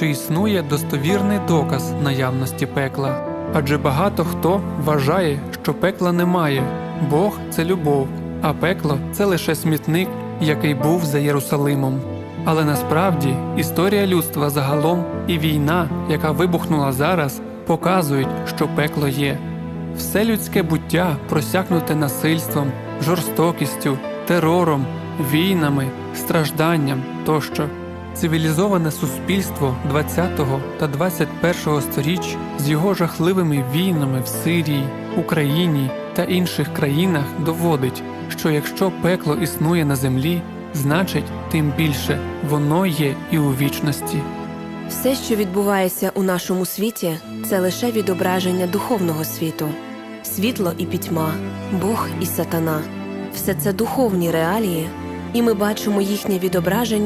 чи існує достовірний доказ наявності пекла. Адже багато хто вважає, що пекла немає. Бог це любов, а пекло це лише смітник, який був за Єрусалимом. Але насправді історія людства загалом і війна, яка вибухнула зараз, показують, що пекло є. Все людське буття просякнуте насильством, жорстокістю, терором, війнами, стражданням тощо. Цивілізоване суспільство 20-го та 21-го сторіч з його жахливими війнами в Сирії, Україні та інших країнах доводить, що якщо пекло існує на землі, значить тим більше воно є і у вічності. Все, що відбувається у нашому світі, це лише відображення духовного світу. Світло і пітьма, Бог і сатана все це духовні реалії, і ми бачимо їхнє відображення.